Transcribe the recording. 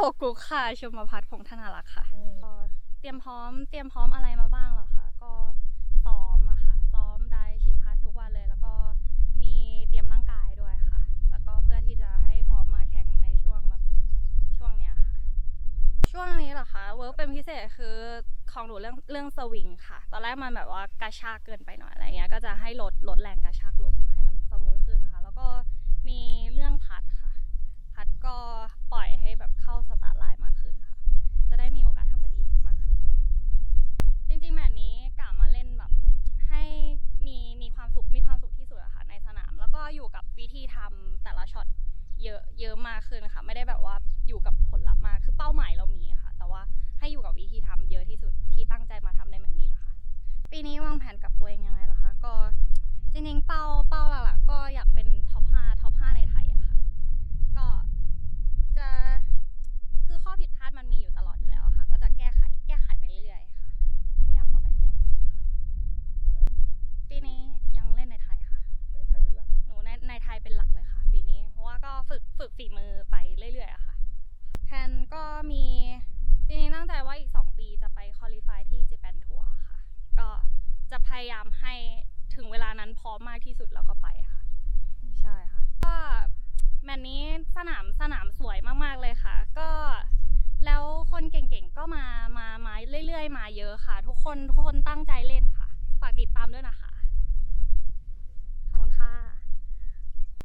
กุกค่ะชมพัฒน์พงษ์ธนารักษ์ค่ะก็เตรียมพร้อมเตรียมพร้อมอะไรมาบ้างเหรอคะก็ซ้อมอะค่ะซ้อมได้ชิพัดทุกวันเลย แล้วก็มีเตรียมร่างกายด้วยค่ะ แล้วก็เพื่อที่จะให้พร้อมมาแข่งในช่วงแบบช่วงเนี้ยค่ะ ช่วงนี้เหรอคะเวิร์กเป็นพิเศษคือของหนูเรื่องเรื่องสวิงค่ะ ตอนแรกมันแบบว่ากระชากเกินไปหน่อยอะไรเงี้ยก็จะให้ลดลดแรงกระชากลงให้มันสมูทขึ้นค่ะแล้ วิธีทำแต่ละช็อตเยอะเยอะมากขึ้นค่ะ ไม่ได้แบบว่า กฝึกฝีมือไปเรื่อยๆอะค่ะแพนก็มีปีนี้ตั้งใจว่าอีก 2 ปีจะไปคอลี่ฟายที่ญี่ปุ่นทัวร์ค่ะ ก็จะพยายามให้ถึงเวลานั้นพร้อมมากที่สุดแล้วก็ไปค่ะ ใช่ค่ะ ก็แมตช์นี้สนามสนามสวยมากๆเลยค่ะ ก็แล้วคนเก่งๆก็มามามาเรื่อยๆ มาเยอะค่ะ ทุกคนทุกคนตั้งใจเล่นค่ะ ฝากติดตามด้วยนะคะ